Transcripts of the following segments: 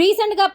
రీసెంట్గా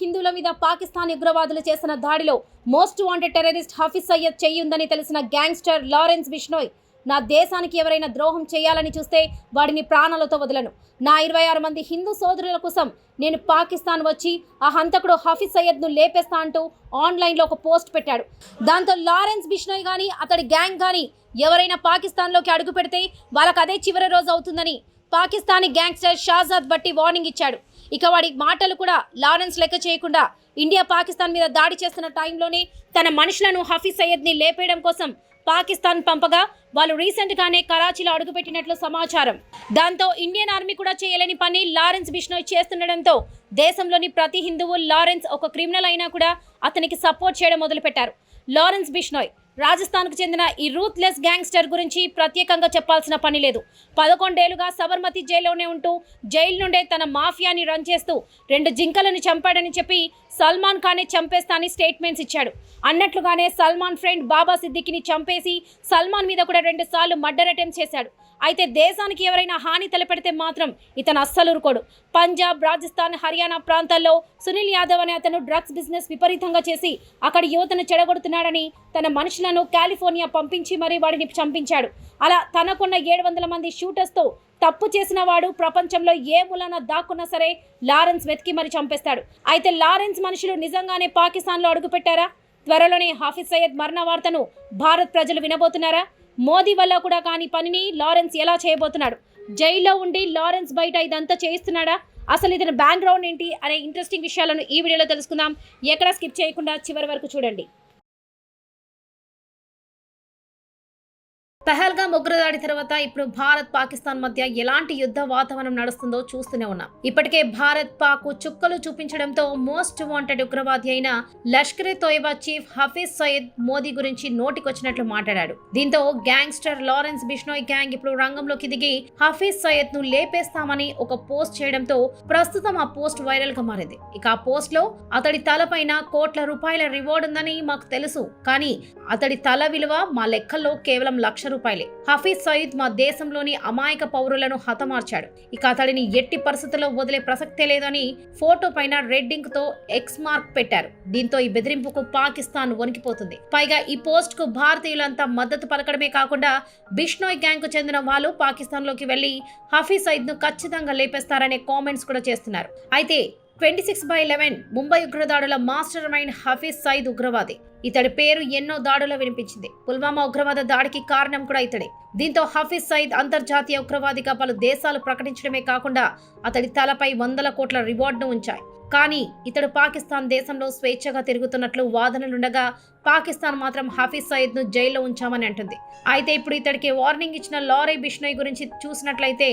హిందువుల మీద పాకిస్తాన్ ఉగ్రవాదులు చేసిన దాడిలో most wanted terrorist Hafiz Sayeed చెయ్యుందని తెలిసిన గ్యాంగ్స్టర్ లారెన్స్ బిష్నోయ్ నా దేశానికి ఎవరైనా ద్రోహం చేయాలని చూస్తే వాడిని ప్రాణాలతో వదలను. నా ఇరవై ఆరు మంది హిందూ సోదరుల కోసం నేను పాకిస్తాన్ వచ్చి ఆ హంతకుడు హఫీజ్ సయ్యద్ను లేపేస్తా అంటూ ఆన్లైన్లో ఒక పోస్ట్ పెట్టాడు. దాంతో లారెన్స్ బిష్నోయ్ కానీ అతడి గ్యాంగ్ కానీ ఎవరైనా పాకిస్తాన్లోకి అడుగు పెడితే వాళ్ళకి అదే చివరి రోజు అవుతుందని పాకిస్తానీ గ్యాంగ్స్టర్ షాజాద్ బట్టి వార్నింగ్ ఇచ్చాడు. ఇక వాడి మాటలు కూడా లారెన్స్ లెక్క చేయకుండా ఇండియా పాకిస్తాన్ మీద దాడి చేస్తున్న టైంలోనే తన మనుషులను హఫీజ్ సయ్యద్ని లేపేయడం కోసం పాకిస్తాన్ పంపగా వాళ్ళు రీసెంట్ గానే కరాచీలో అడుగుపెట్టినట్లు సమాచారం. దాంతో ఇండియన్ ఆర్మీ కూడా చేయలేని పని లారెన్స్ బిష్నోయ్ చేస్తుండడంతో దేశంలోని ప్రతి హిందువు లారెన్స్ ఒక క్రిమినల్ అయినా కూడా అతనికి సపోర్ట్ చేయడం మొదలుపెట్టారు. లారెన్స్ బిష్నోయ్ రాజస్థాన్కు చెందిన ఈ రూత్లెస్ గ్యాంగ్స్టర్ గురించి ప్రత్యేకంగా చెప్పాల్సిన పని లేదు. పదకొండేళ్ళుగా సబర్మతి జైల్లోనే ఉంటూ జైలు నుండే తన మాఫియాని రన్ చేస్తూ రెండు జింకలను చంపాడని చెప్పి సల్మాన్ ఖానే చంపేస్తా అని స్టేట్మెంట్స్ ఇచ్చాడు. అన్నట్లుగానే సల్మాన్ ఫ్రెండ్ బాబా సిద్దికిని చంపేసి సల్మాన్ మీద కూడా రెండుసార్లు మర్డర్ అటెంప్ట్ చేశాడు. అయితే దేశానికి ఎవరైనా హాని తలపెడితే మాత్రం ఇతను అస్సలురుకోడు పంజాబ్ రాజస్థాన్ హర్యానా ప్రాంతాల్లో సునీల్ యాదవ్ అనే అతను డ్రగ్స్ బిజినెస్ విపరీతంగా చేసి అక్కడ యువతను చెడగొడుతున్నాడని తన మనుషులను కాలిఫోర్నియా పంపించి మరీ వాడిని చంపించాడు. అలా తనకున్న ఏడు వందల మంది షూటర్స్తో తప్పు చేసిన వాడు ప్రపంచంలో ఏ మూలన దాక్కున్నా సరే లారెన్స్ వెతికి మరి చంపేస్తాడు. అయితే లారెన్స్ మనుషులు నిజంగానే పాకిస్తాన్లో అడుగుపెట్టారా? త్వరలోనే హాఫీజ్ సయ్యద్ మరణ వార్తను భారత్ ప్రజలు వినబోతున్నారా? మోదీ వల్ల కూడా కాని పనిని లారెన్స్ ఎలా చేయబోతున్నాడు? జైల్లో ఉండి లారెన్స్ బయట ఇదంతా చేయిస్తున్నాడా? అసలు ఇతని బ్యాక్గ్రౌండ్ ఏంటి? అనే ఇంట్రెస్టింగ్ విషయాలను ఈ వీడియోలో తెలుసుకుందాం. ఎక్కడ స్కిప్ చేయకుండా చివరి వరకు చూడండి. పహల్గామ్ ఉగ్రదాడి తర్వాత ఇప్పుడు భారత్ పాకిస్తాన్ మధ్య ఎలాంటి యుద్ధ వాతావరణం నడుస్తుందో చూస్తూనే ఉన్నాం. ఇప్పటికే భారత్ పాక్ చుక్కలు చూపించడంతో మోస్ట్ వాంటెడ్ ఉగ్రవాది అయిన లష్కరే తోయబా చీఫ్ హఫీజ్ సయీద్ మోదీ గురించి నోటికొచ్చినట్లు మాట్లాడాడు. దీంతో గ్యాంగ్స్టర్ లారెన్స్ బిష్నోయ్ గ్యాంగ్ ఇప్పుడు రంగంలోకి దిగి హఫీజ్ సయద్ను లేపేస్తామని ఒక పోస్ట్ చేయడంతో ప్రస్తుతం ఆ పోస్ట్ వైరల్గా మారింది. ఇక ఆ పోస్ట్లో అతడి తలపైన కోట్ల రూపాయల రివార్డ్ ఉందని మాకు తెలుసు. కానీ అతడి తల విలువ మా లెక్కల్లో కేవలం లక్ష రూపాయలు హఫీజ్ సయీద్ మా దేశంలోని అమాయక పౌరులను హతమార్చాడు. ఇక అతడిని ఎట్టి పరిస్థితుల్లో వదిలే ప్రసక్తే లేదని ఫోటో పైన రెడ్ ఇంక్తో ఎక్స్ మార్క్ పెట్టారు. దీంతో ఈ బెదిరింపుకు పాకిస్తాన్ వణికిపోతుంది. పైగా ఈ పోస్ట్కు భారతీయులంతా మద్దతు పలకడమే కాకుండా బిష్నోయ్ గ్యాంగ్కు చెందిన వాళ్ళు పాకిస్తాన్లోకి వెళ్ళి హఫీజ్ సయీద్ను ఖచ్చితంగా లేపేస్తారనే కామెంట్స్ కూడా చేస్తున్నారు. అయితే twenty six by eleven Mumbai ఉగ్రదాడుల mastermind Hafiz Saeed ఉగ్రవాది. ఇతడి పేరు ఎన్నో దాడులో వినిపించింది. పుల్వామా ఉగ్రవాద దాడికి కారణం కూడా ఇతడే. దీంతో హఫీజ్ సయీద్ అంతర్జాతీయ ఉగ్రవాదిగా పలు దేశాలు ప్రకటించడమే కాకుండా అతడి తలపై వందల కోట్ల రివార్డును ఉంచాయి. కానీ ఇతడు పాకిస్తాన్ దేశంలో స్వేచ్ఛగా తిరుగుతున్నట్లు వాదనలుండగా పాకిస్తాన్ మాత్రం హఫీజ్ సయీద్ను జైల్లో ఉంచామని అంటుంది. అయితే ఇప్పుడు ఇతడికి వార్నింగ్ ఇచ్చిన లారీ బిష్నోయ్ గురించి చూసినట్లయితే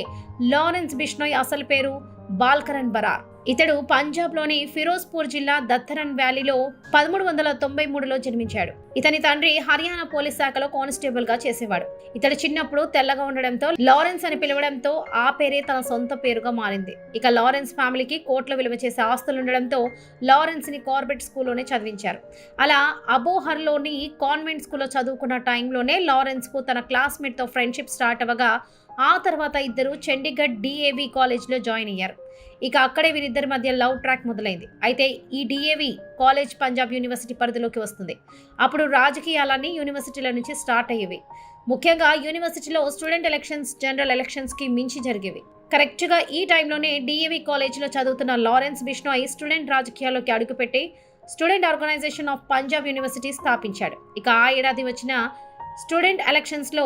లారెన్స్ బిష్నోయ్ అసలు పేరు బాల్కరన్ బరార్. ఇతడు పంజాబ్లోని ఫిరోజ్పూర్ జిల్లా దత్తరన్ వ్యాలీలో పదమూడు వందల తొంభై మూడులో జన్మించాడు. ఇతని తండ్రి హర్యానా పోలీస్ శాఖలో కానిస్టేబుల్గా చేసేవాడు. ఇతడు చిన్నప్పుడు తెల్లగా ఉండడంతో లారెన్స్ అని పిలవడంతో ఆ పేరే తన సొంత పేరుగా మారింది. ఇక లారెన్స్ ఫ్యామిలీకి కోట్ల విలువ చేసే ఆస్తులు ఉండడంతో లారెన్స్ని కార్బెట్ స్కూల్లోనే చదివించారు. అలా అబోహర్లోని కాన్వెంట్ స్కూల్లో చదువుకున్న టైంలోనే లారెన్స్కు తన క్లాస్మేట్తో ఫ్రెండ్షిప్ స్టార్ట్ అవ్వగా ఆ తర్వాత ఇద్దరు చండీగఢ్ డిఏవి కాలేజ్లో జాయిన్ అయ్యారు. ఇక అక్కడే వీరిద్దరి మధ్య లవ్ ట్రాక్ మొదలైంది. అయితే ఈ డిఏవి కాలేజ్ పంజాబ్ యూనివర్సిటీ పరిధిలోకి వస్తుంది. అప్పుడు రాజకీయాలన్నీ యూనివర్సిటీల నుంచి స్టార్ట్ అయ్యేవి. ముఖ్యంగా యూనివర్సిటీలో స్టూడెంట్ ఎలక్షన్స్ జనరల్ ఎలక్షన్స్కి మించి జరిగేవి. కరెక్ట్గా ఈ టైంలోనే డిఏవి కాలేజ్లో చదువుతున్న లారెన్స్ బిష్నోయ్ స్టూడెంట్ రాజకీయాల్లోకి అడుగుపెట్టి student organization of Punjab university స్థాపించాడు. ఇక ఆ ఏడాది వచ్చిన స్టూడెంట్ ఎలక్షన్స్లో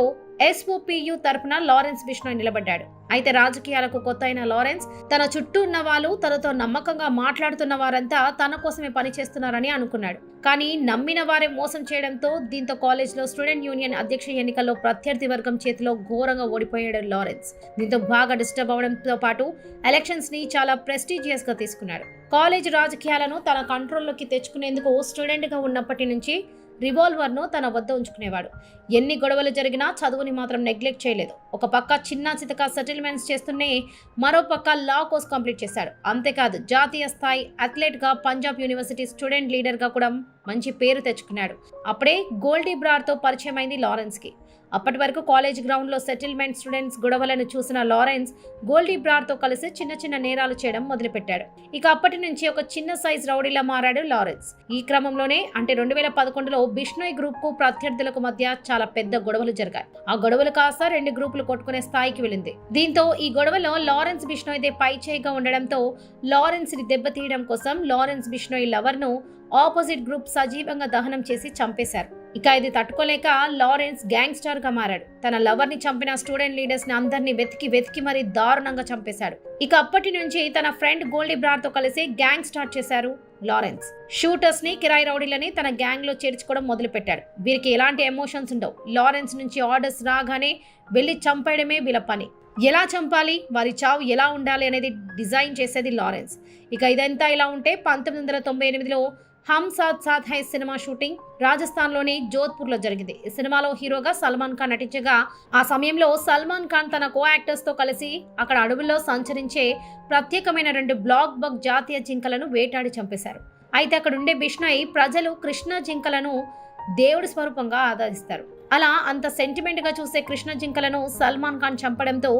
ఎస్ఓపియు తరఫున లారెన్స్ బిష్ణోయ్ నిలబడ్డాడు. అయితే రాజకీయాలకు కొత్త అయిన లారెన్స్ తన చుట్టూ ఉన్న వాళ్ళు తనతో నమ్మకంగా మాట్లాడుతున్న వారంతా తన కోసమే పనిచేస్తున్నారని అనుకున్నాడు. కానీ నమ్మిన వారే మోసం చేయడంతో దీంతో కాలేజ్లో స్టూడెంట్ యూనియన్ అధ్యక్ష ఎన్నికల్లో ప్రత్యర్థి వర్గం చేతిలో ఘోరంగా ఓడిపోయాడు లారెన్స్. దీంతో బాగా డిస్టర్బ్ అవడంతో పాటు ఎలక్షన్స్ని చాలా ప్రెస్టీజియస్గా తీసుకున్నాడు. కాలేజ్ రాజకీయాలను తన కంట్రోల్లోకి తెచ్చుకునేందుకు స్టూడెంట్గా ఉన్నప్పటి నుంచి రివాల్వర్ను తన వద్ద ఉంచుకునేవాడు. ఎన్ని గొడవలు జరిగినా చదువుని మాత్రం నెగ్లెక్ట్ చేయలేదు. ఒక పక్క చిన్న చితక సెటిల్మెంట్స్ చేస్తూనే మరో పక్క లా కోర్స్ కంప్లీట్ చేశాడు. అంతేకాదు జాతీయ స్థాయి అథ్లెట్గా పంజాబ్ యూనివర్సిటీ స్టూడెంట్ లీడర్గా కూడా మంచి పేరు తెచ్చుకున్నాడు. అప్పుడే గోల్డీ బ్రార్తో పరిచయం అయింది లారెన్స్కి. అప్పటి వరకు కాలేజ్ గ్రౌండ్లో సెటిల్మెంట్ స్టూడెంట్స్ గొడవలను చూసిన లారెన్స్ గోల్డీ బ్రార్తో కలిసి చిన్న చిన్న నేరాలు చేయడం మొదలుపెట్టాడు. ఇక అప్పటి నుంచి ఒక చిన్న సైజ్ రౌడీలా మారాడు లారెన్స్. ఈ క్రమంలోనే అంటే రెండు వేల పదకొండులో బిష్ణోయ్ గ్రూప్కు ప్రత్యర్థులకు మధ్య చాలా పెద్ద గొడవలు జరిగాయి. ఆ గొడవలు కాస్త రెండు గ్రూపులు కొట్టుకునే స్థాయికి వెళ్ళింది. దీంతో ఈ గొడవలో లారెన్స్ బిష్నోయ్దే పై చేయిగా ఉండడంతో లారెన్స్ని దెబ్బతీయడం కోసం లారెన్స్ బిష్ణోయ్ లవర్ను ఆపోజిట్ గ్రూప్ సజీవంగా దహనం చేసి చంపేశారు. ఇక ఇది తట్టుకోలేక లారెన్స్ గ్యాంగ్స్టర్గా మారాడు. తన లవర్ని చంపిన స్టూడెంట్ లీడర్స్ని అందరినీ వెతికి వెతికి మరీ దారుణంగా చంపేశాడు. ఇక అప్పటి నుంచి తన ఫ్రెండ్ గోల్డీ బ్రార్తో కలిసి గ్యాంగ్ స్టార్ట్ చేశారు లారెన్స్. షూటర్స్ని కిరాయి రౌడీలని తన గ్యాంగ్లో చేర్చుకోవడం మొదలుపెట్టాడు. వీరికి ఎలాంటి ఎమోషన్స్ ఉండవు. లారెన్స్ నుంచి ఆర్డర్స్ రాగానే వెళ్ళి చంపేయడమే వీళ్ళ పని. ఎలా చంపాలి? వారి చావు ఎలా ఉండాలి? అనేది డిజైన్ చేసేది లారెన్స్. ఇక ఇదంతా ఇలా ఉంటే పంతొమ్మిది వందల తొంభై ఎనిమిదిలో హమ్ సాత్ సాత్ హై సినిమా షూటింగ్ రాజస్థాన్లోని జోధ్పూర్లో జరిగింది. ఈ సినిమాలో హీరోగా సల్మాన్ ఖాన్ నటించగా ఆ సమయంలో సల్మాన్ ఖాన్ తన కో యాక్టర్స్తో కలిసి అక్కడ అడవుల్లో సంచరించే ప్రత్యేకమైన రెండు బ్లాక్ బగ్ జాతీయ జింకలను వేటాడి చంపేశారు. అయితే అక్కడ ఉండే ప్రజలు కృష్ణ జింకలను దేవుడి స్వరూపంగా ఆరాధిస్తారు. అలా అంత సెంటిమెంట్గా చూసే కృష్ణ జింకలను సల్మాన్ ఖాన్ చంపడంతో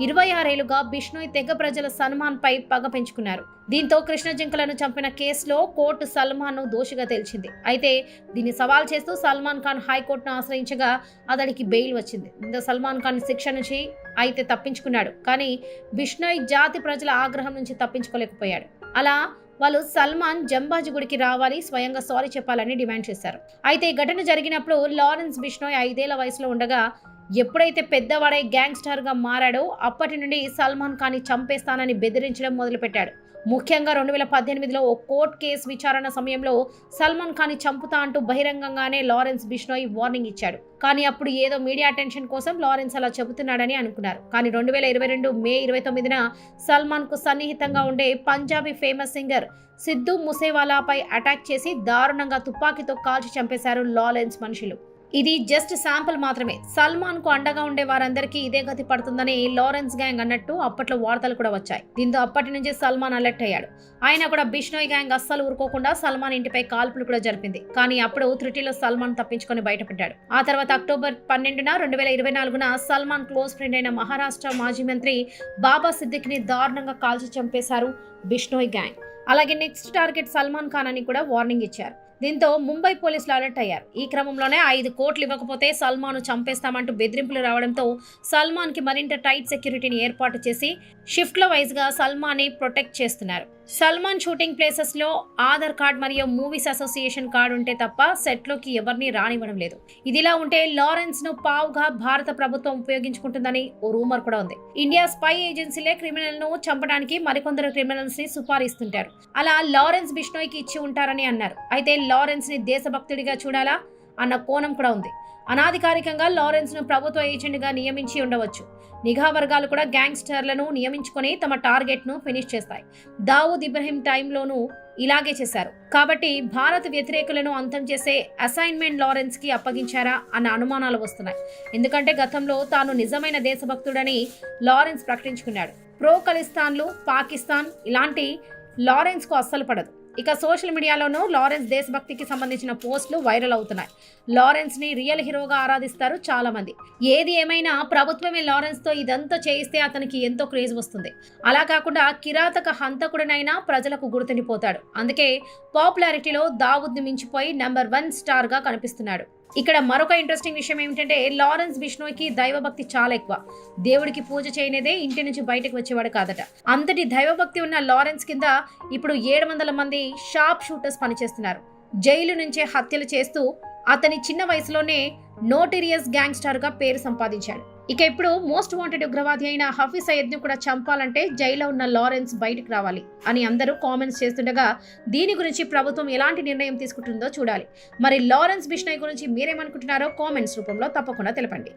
ఇరవై ఆరేళ్ళుగా బిష్ణోయ్ తెగ ప్రజల సల్మాన్ పై పగ పెంచుకున్నారు. దీంతో కృష్ణ జింకలను చంపిన కేసులో కోర్టు సల్మాన్ను దోషిగా తేల్చింది. అయితే దీన్ని సవాల్ చేస్తూ సల్మాన్ ఖాన్ హైకోర్టును ఆశ్రయించగా అతడికి బెయిల్ వచ్చింది. దీంతో సల్మాన్ ఖాన్ శిక్ష నుంచి అయితే తప్పించుకున్నాడు. కానీ బిష్ణోయ్ జాతి ప్రజల ఆగ్రహం నుంచి తప్పించుకోలేకపోయాడు. అలా వాళ్ళు సల్మాన్ జంబాజీ గుడికి రావాలి స్వయంగా సారీ చెప్పాలని డిమాండ్ చేశారు. అయితే ఈ ఘటన జరిగినప్పుడు లారెన్స్ బిష్నోయ్ ఐదేళ్ళ వయసులో ఉండగా ఎప్పుడైతే పెద్దవాడై గ్యాంగ్స్టర్గా మారాడో అప్పటి నుండి సల్మాన్ ఖాన్ని చంపేస్తానని బెదిరించడం మొదలుపెట్టాడు. ముఖ్యంగా రెండు వేల పద్దెనిమిదిలో ఓ కోర్ట్ కేసు విచారణ సమయంలో సల్మాన్ ఖాన్ని చంపుతా అంటూ బహిరంగంగానే లారెన్స్ బిష్నోయ్ వార్నింగ్ ఇచ్చాడు. కానీ అప్పుడు ఏదో మీడియా అటెన్షన్ కోసం లారెన్స్ అలా చెబుతున్నాడని అనుకున్నారు. కానీ రెండు వేల ఇరవై రెండు మే ఇరవై తొమ్మిదిన సల్మాన్కు సన్నిహితంగా ఉండే పంజాబీ ఫేమస్ సింగర్ సిద్ధు ముసేవాలాపై అటాక్ చేసి దారుణంగా తుపాకీతో కాల్చి చంపేశారు లారెన్స్ మనుషులు. ఇది జస్ట్ శాంపుల్ మాత్రమే. సల్మాన్కు అండగా ఉండే వారందరికీ ఇదే గతి పడుతుందని లారెన్స్ గ్యాంగ్ అన్నట్టు అప్పట్లో వార్తలు కూడా వచ్చాయి. దీంతో అప్పటి నుంచి సల్మాన్ అలర్ట్ అయ్యాడు. ఆయన కూడా బిష్నోయ్ గ్యాంగ్ అస్సలు ఊరుకోకుండా సల్మాన్ ఇంటిపై కాల్పులు కూడా జరిపింది. కానీ అప్పుడు త్రుటిలో సల్మాన్ తప్పించుకొని బయటపడ్డాడు. ఆ తర్వాత అక్టోబర్ పన్నెండున రెండు వేల ఇరవై నాలుగున సల్మాన్ క్లోజ్ ఫ్రెండ్ అయిన మహారాష్ట్ర మాజీ మంత్రి బాబా సిద్దిక్ని దారుణంగా కాల్చి చంపేశారు బిష్నోయ్ గ్యాంగ్. అలాగే నెక్స్ట్ టార్గెట్ సల్మాన్ ఖాన్ అని కూడా వార్నింగ్ ఇచ్చారు. దీంతో ముంబై పోలీసులు అలర్ట్ అయ్యారు. ఈ క్రమంలోనే ఐదు కోట్లు ఇవ్వకపోతే సల్మాన్ చంపేస్తామంటూ బెదిరింపులు రావడంతో సల్మాన్కి మరింత టైట్ సెక్యూరిటీని ఏర్పాటు చేసి షిఫ్ట్ల వైజ్గా సల్మాన్ని ప్రొటెక్ట్ చేస్తున్నారు. సల్మాన్ షూటింగ్ ప్లేసెస్లో ఆధార్ కార్డ్ మరియు మూవీస్ అసోసియేషన్ కార్డు ఉంటే తప్ప సెట్లోకి ఎవరిని రానివ్వడం లేదు. ఇదిలా ఉంటే లారెన్స్ను పావుగా భారత ప్రభుత్వం ఉపయోగించుకుంటుందని ఓ రూమర్ కూడా ఉంది. ఇండియా స్పై ఏజెన్సీలే క్రిమినల్ను చంపడానికి మరికొందరు క్రిమినల్స్ని సుపారిస్తుంటారు. అలా లారెన్స్ బిష్నోయ్కి ఇచ్చి ఉంటారని అన్నారు. అయితే లారెన్స్ని దేశభక్తుడిగా చూడాలా? అన్న కోణం కూడా ఉంది. అనాధికారికంగా లారెన్స్ను ప్రభుత్వ ఏజెంట్గా నియమించి ఉండవచ్చు. నిఘా వర్గాలు కూడా గ్యాంగ్స్టర్లను నియమించుకొని తమ టార్గెట్ను ఫినిష్ చేస్తాయి. దావూద్ ఇబ్రహీం టైంలోనూ ఇలాగే చేశారు. కాబట్టి భారత్ వ్యతిరేకులను అంతం చేసే అసైన్మెంట్ లారెన్స్కి అప్పగించారా అన్న అనుమానాలు వస్తున్నాయి. ఎందుకంటే గతంలో తాను నిజమైన దేశభక్తుడని లారెన్స్ ప్రకటించుకున్నాడు. ప్రో ఖలిస్తాన్లు పాకిస్తాన్ ఇలాంటి లారెన్స్కు అస్సలు పడదు. ఇక సోషల్ మీడియాలోనూ లారెన్స్ దేశభక్తికి సంబంధించిన పోస్టులు వైరల్ అవుతున్నాయి. లారెన్స్ని రియల్ హీరోగా ఆరాధిస్తారు చాలా మంది ఏది ఏమైనా ప్రభుత్వమే లారెన్స్తో ఇదంతా చేయిస్తే అతనికి ఎంతో క్రేజ్ వస్తుంది. అలా కాకుండా కిరాతక హంతకుడినైనా ప్రజలకు గుర్తుండిపోతాడు. అందుకే పాపులారిటీలో దావుద్ని మించిపోయి నెంబర్ వన్ స్టార్గా కనిపిస్తున్నాడు. ఇక్కడ మరొక ఇంట్రెస్టింగ్ విషయం ఏమిటంటే లారెన్స్ బిష్ణోయ్కి దైవభక్తి చాలా ఎక్కువ. దేవుడికి పూజ చేయనిదే ఇంటి నుంచి బయటకు వచ్చేవాడు కాదట. అంతటి దైవభక్తి ఉన్న లారెన్స్ కింద ఇప్పుడు ఏడు వందల మంది షార్ప్ షూటర్స్ పనిచేస్తున్నారు. జైలు నుంచే హత్యలు చేస్తూ అతని చిన్న వయసులోనే నోటీరియస్ గ్యాంగ్స్టర్గా పేరు సంపాదించాడు. ఇక ఇప్పుడు మోస్ట్ వాంటెడ్ ఉగ్రవాది అయిన హఫీజ్ సయ్యద్ను కూడా చంపాలంటే జైల్లో ఉన్న లారెన్స్ బయటకు రావాలి అని అందరూ కామెంట్స్ చేస్తుండగా దీని గురించి ప్రభుత్వం ఎలాంటి నిర్ణయం తీసుకుంటుందో చూడాలి. మరి లారెన్స్ బిష్నాయ్ గురించి మీరేమనుకుంటున్నారో కామెంట్స్ రూపంలో తప్పకుండా తెలపండి.